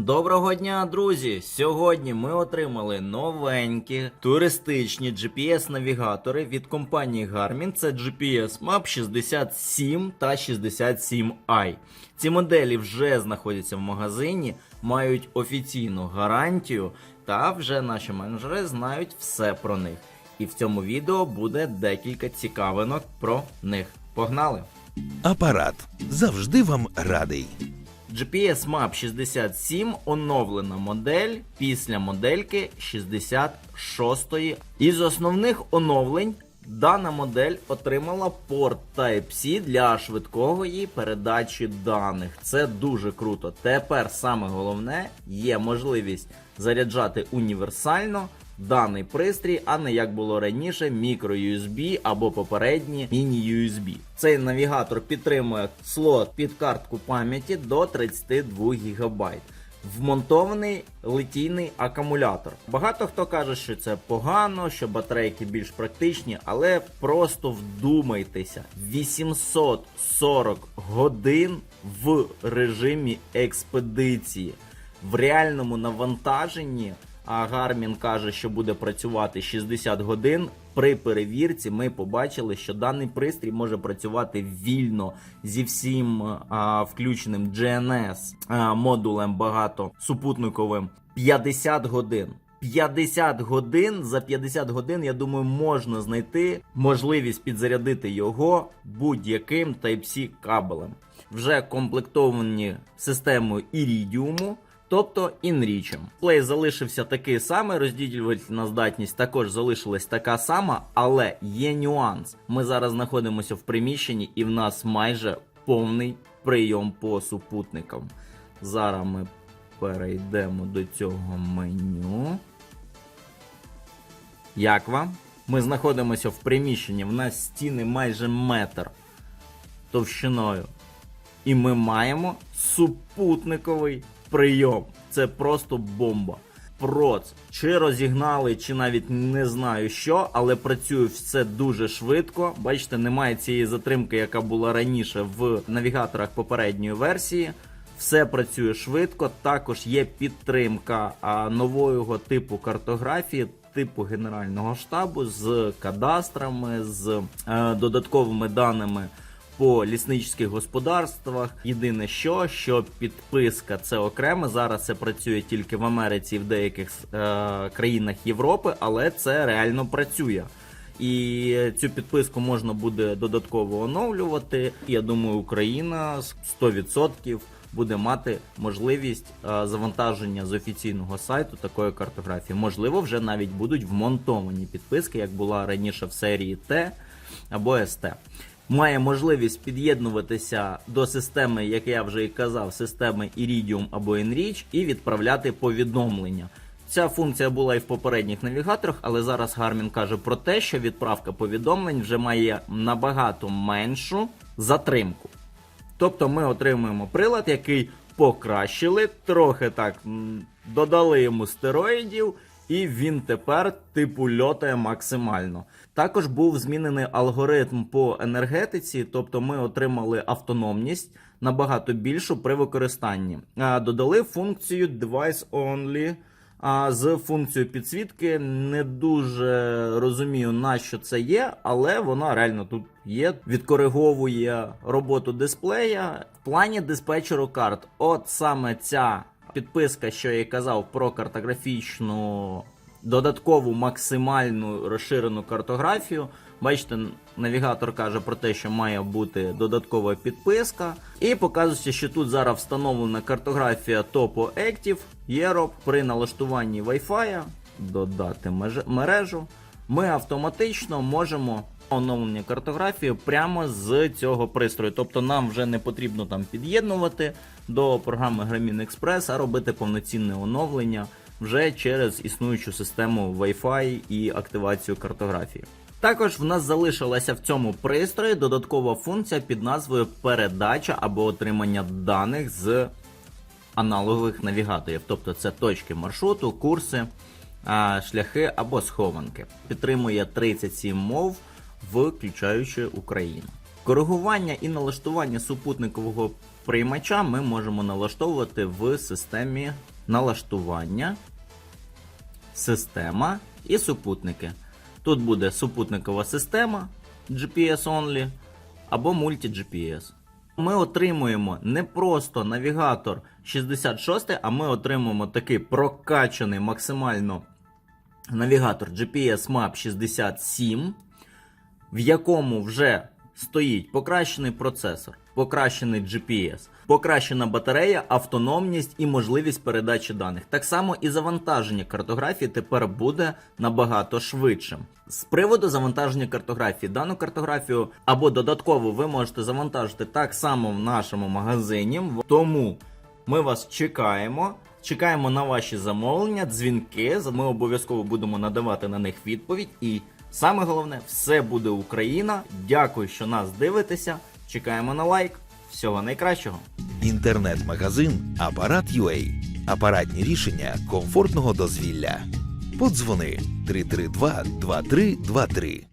Доброго дня, друзі! Сьогодні ми отримали новенькі туристичні GPS-навігатори від компанії Garmin. Це GPS Map 67 та 67i. Ці моделі вже знаходяться в магазині, мають офіційну гарантію, та вже наші менеджери знають все про них. І в цьому відео буде декілька цікавинок про них. Погнали! Апарат завжди вам радий. GPS Map 67 оновлена модель після модельки 66. Із основних оновлень дана модель отримала порт Type-C для швидкої передачі даних. Це дуже круто. Тепер саме головне є можливість заряджати універсально. Даний пристрій, а не як було раніше, мікро USB або попередні міні-USB. Цей навігатор підтримує слот під картку пам'яті до 32 ГБ. Вмонтований литійний акумулятор. Багато хто каже, що це погано, що батарейки більш практичні, але просто вдумайтеся: 840 годин в режимі експедиції в реальному навантаженні. А Гармін каже, що буде працювати 60 годин. При перевірці ми побачили, що даний пристрій може працювати вільно зі всім а, включеним GNS а, модулем багатосупутниковим 50 годин. 50 годин за 50 годин, я думаю, можна знайти можливість підзарядити його будь-яким Type-C кабелем. Вже комплектовані системою Iridium, тобто Inreach. Плей залишився такий самий, розділювальна здатність також залишилась така сама, але є нюанс. Ми зараз знаходимося в приміщенні і в нас майже повний прийом по супутникам. Зараз ми перейдемо до цього меню. Як вам? Ми знаходимося в приміщенні, в нас стіни майже метр товщиною. І ми маємо супутниковий прийом. Це просто бомба. Проц. Чи розігнали, чи навіть не знаю що, але працює все дуже швидко. Бачите, немає цієї затримки, яка була раніше в навігаторах попередньої версії. Все працює швидко. Також є підтримка нового типу картографії, типу генерального штабу з кадастрами, з е, додатковими даними по лісничних господарствах. Єдине що, що підписка це окремо. Зараз це працює тільки в Америці і в деяких е, країнах Європи, але це реально працює. І цю підписку можна буде додатково оновлювати. Я думаю, Україна 100% буде мати можливість е, завантаження з офіційного сайту такої картографії. Можливо, вже навіть будуть вмонтовані підписки, як була раніше в серії Т або СТ. Має можливість під'єднуватися до системи, як я вже і казав, системи Iridium або Enrich і відправляти повідомлення. Ця функція була і в попередніх навігаторах, але зараз Garmin каже про те, що відправка повідомлень вже має набагато меншу затримку. Тобто ми отримуємо прилад, який покращили, трохи так додали йому стероїдів, і він тепер типу льотає максимально. Також був змінений алгоритм по енергетиці, тобто ми отримали автономність набагато більшу при використанні. Додали функцію Device Only. З функцією підсвітки не дуже розумію, на що це є, але вона реально тут є. Відкориговує роботу дисплея в плані диспетчеру карт. От саме ця підписка, що я казав про картографічну додаткову максимальну розширену картографію. Бачите, навігатор каже про те, що має бути додаткова підписка. І показується, що тут зараз встановлена картографія Topo Active Europe. При налаштуванні Wi-Fi додати мережу. Ми автоматично можемо оновлення картографії прямо з цього пристрою. Тобто нам вже не потрібно там під'єднувати до програми Garmin Express, а робити повноцінне оновлення вже через існуючу систему Wi-Fi і активацію картографії. Також в нас залишилася в цьому пристрої додаткова функція під назвою передача або отримання даних з аналогових навігаторів, тобто це точки маршруту, курси, шляхи або схованки. Підтримує 37 мов, включаючи Україну. Коригування і налаштування супутникового приймача ми можемо налаштовувати в системі налаштування, система і супутники. Тут буде супутникова система GPS only або Multi-GPS. Ми отримуємо не просто навігатор 66, а ми отримуємо такий прокачаний максимально навігатор GPS Map 67, в якому вже стоїть покращений процесор, покращений GPS, покращена батарея, автономність і можливість передачі даних. Так само і завантаження картографії тепер буде набагато швидшим. З приводу завантаження картографії, дану картографію або додатково ви можете завантажити так само в нашому магазині. Тому ми вас чекаємо. Чекаємо на ваші замовлення, дзвінки. Ми обов'язково будемо надавати на них відповідь. І саме головне, все буде Україна. Дякую, що нас дивитеся. Чекаємо на лайк. Всього найкращого. Інтернет-магазин Апарат.ua. Апаратні рішення комфортного дозвілля. Подзвони 332 2323.